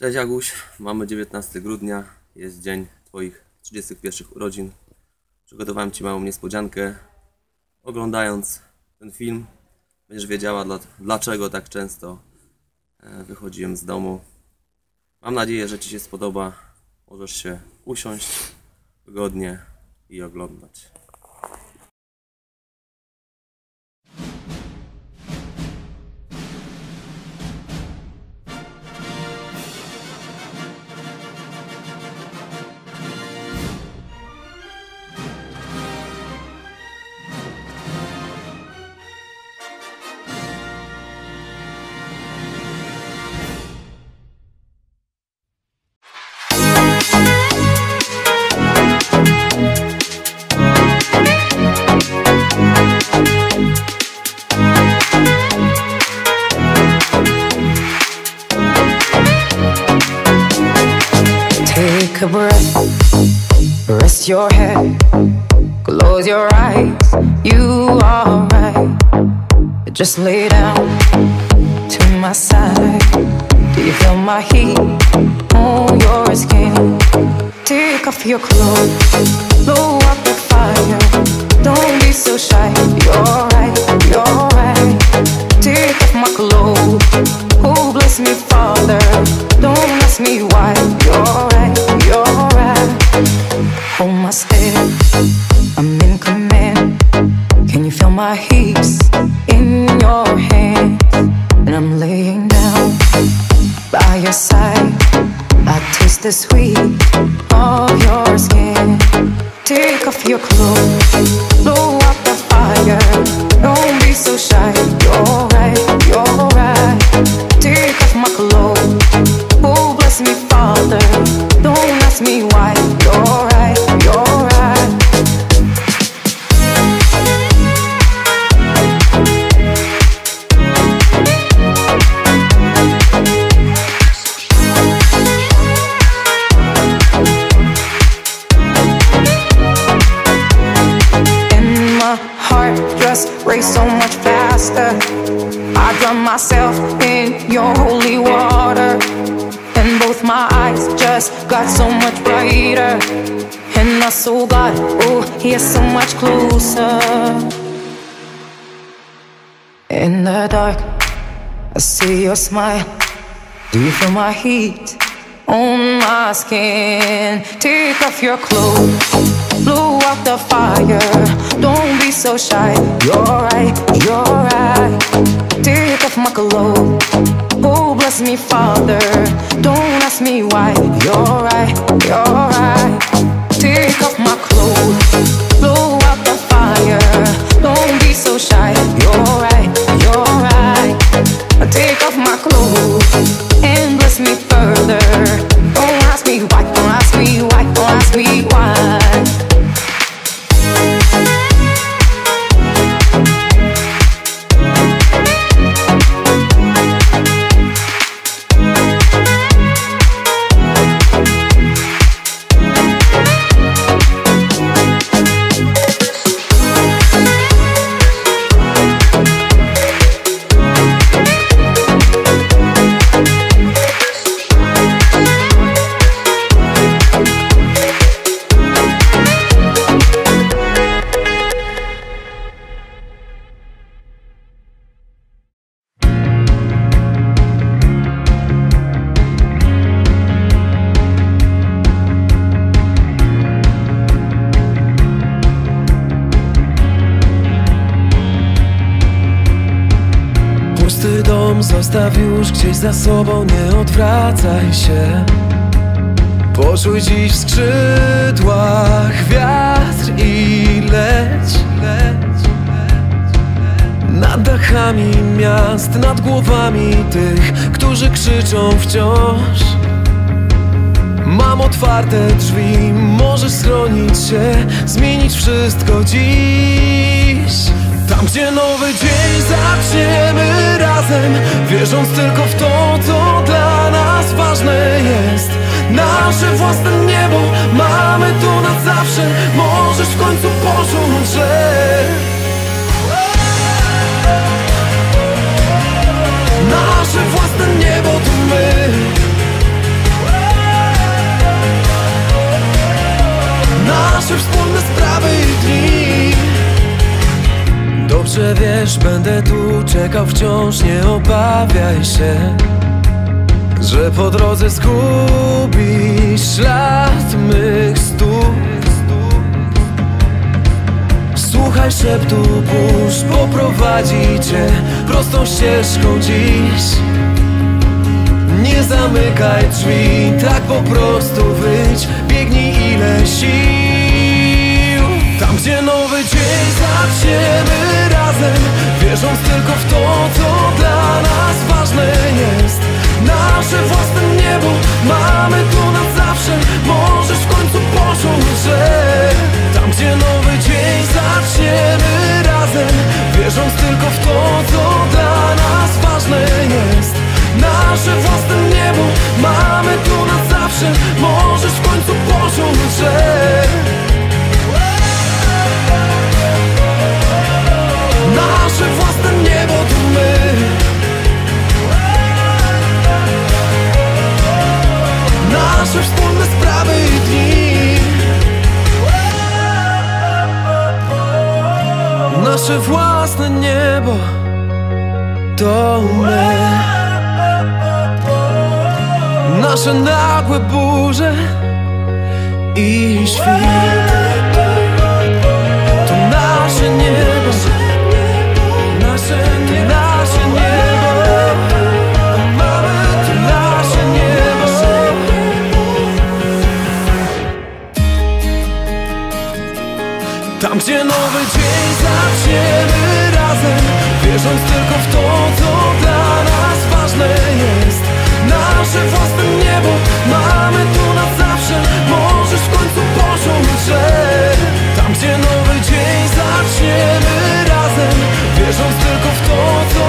Cześć Aguś, mamy 19 grudnia, jest dzień Twoich 31 urodzin. Przygotowałem Ci małą niespodziankę. Oglądając ten film, będziesz wiedziała dla, dlaczego tak często e, wychodziłem z domu. Mam nadzieję, że Ci się spodoba. Możesz się usiąść wygodnie i oglądać. Take a breath, rest your head, close your eyes. You are right. Just lay down to my side. Do you feel my heat on your skin? Take off your clothes, blow up the fire. Don't be so shy. You're Hold my. I'm in command. Can you feel my heat in your hands? And I'm laying down by your side. I taste the sweet of your skin. Take off your clothes, got so much brighter. And I soul God, oh, is so much closer. In the dark, I see your smile. Do you feel my heat on my skin? Take off your clothes, blow out the fire. Don't be so shy. You're right, you're right. Take off my clothes. Oh, bless me, Father. Don't ask me why. You're right, you're right. Take off my clothes, blow out the fire. Dom zostaw już gdzieś za sobą, nie odwracaj się. Poczuj dziś w skrzydłach wiatr i leć, leć Nad dachami miast, nad głowami tych, którzy krzyczą wciąż. Mam otwarte drzwi, możesz schronić się, zmienić wszystko dziś tam gdzie nowy dzień zaczniemy razem Wierząc tylko w to, co dla nas ważne jest. Nasze własne niebo mamy tu na zawsze Możesz w końcu poczuć, że Nasze własne niebo to my. Nasze wspólne Wiesz, będę tu czekał wciąż, nie obawiaj się Że po drodze zgubisz ślad mych stóp. Słuchaj szeptu burz, poprowadzi cię prostą ścieżką dziś. Nie zamykaj drzwi, tak po prostu wyjdź Biegnij ile sił. Tam gdzie dzień zaczniemy razem Wierząc tylko w to, co dla nas ważne jest. Nasze własne niebo mamy tu na Nasze własne niebo to my Nasze nagłe burze i świt Tam gdzie nowy dzień zaczniemy razem Wierząc tylko w to, co dla nas ważne jest. Nasze własne niebo mamy tu na zawsze Możesz w końcu poczuć, że Tam gdzie nowy dzień zaczniemy razem Wierząc tylko w to, co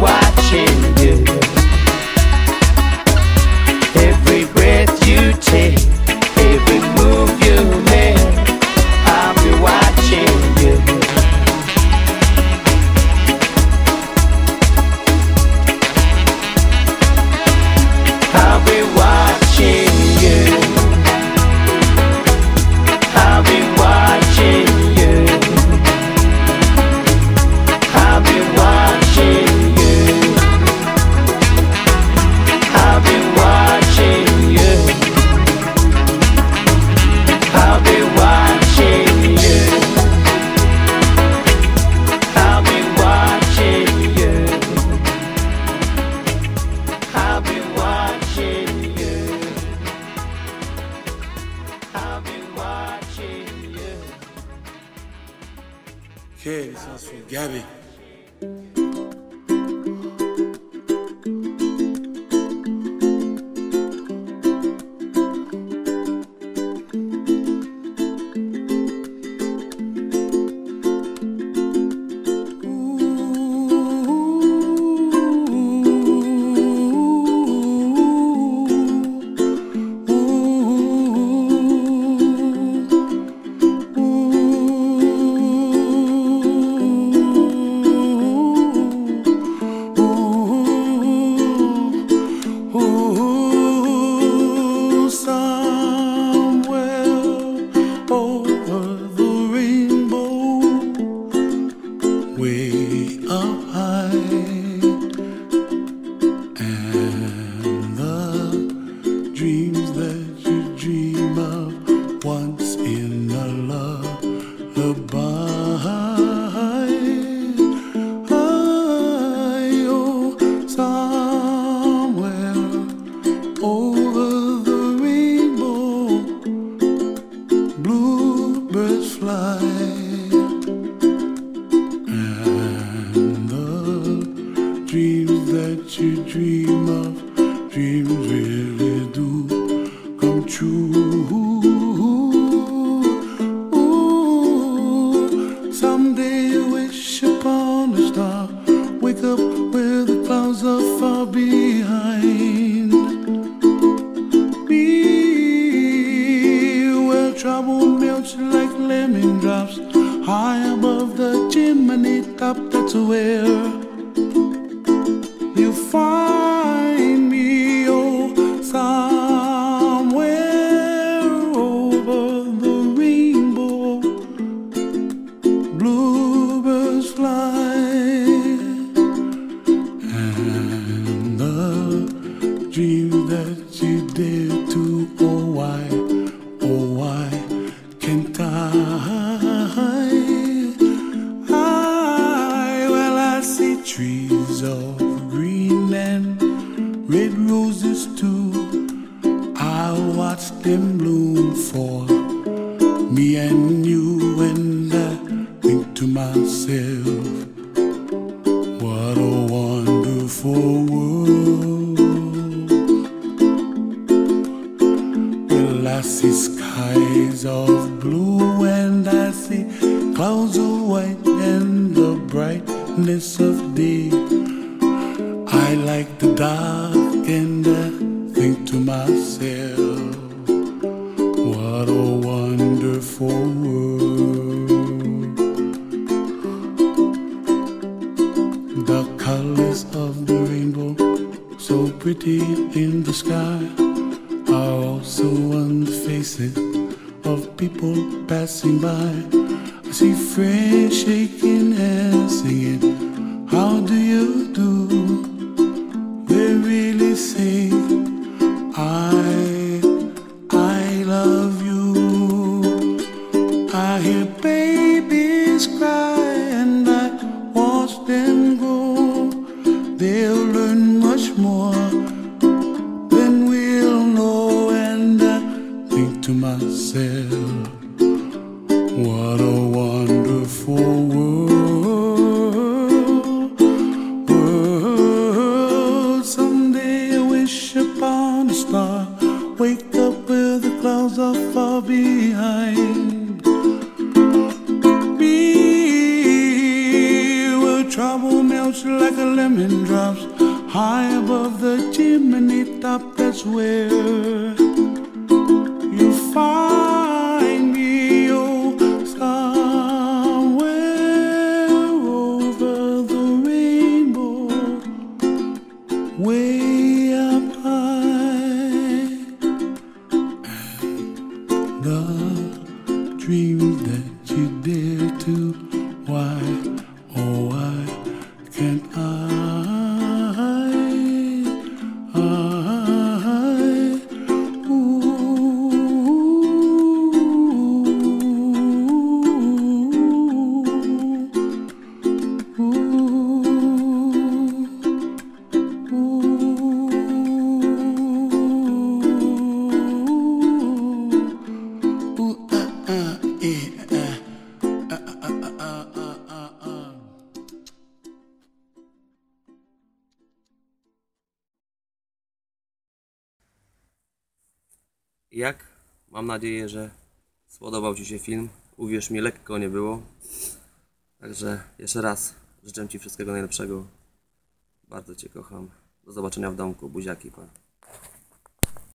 watching. melts like lemon drops high above the chimney top. That's where you find. light and the brightness of day. I like the dark and I think to myself, what a wonderful world. The colors of the rainbow, so pretty in the sky, are also on the faces of people passing by. I see friends shaking hands, singing, How do you do? Top. That's where you find me, oh, somewhere over the rainbow, way up high. Jak? Mam nadzieję, że spodobał Ci się film. Uwierz mi, lekko nie było. Także jeszcze raz życzę Ci wszystkiego najlepszego. Bardzo Cię kocham. Do zobaczenia w domku. Buziaki, pa.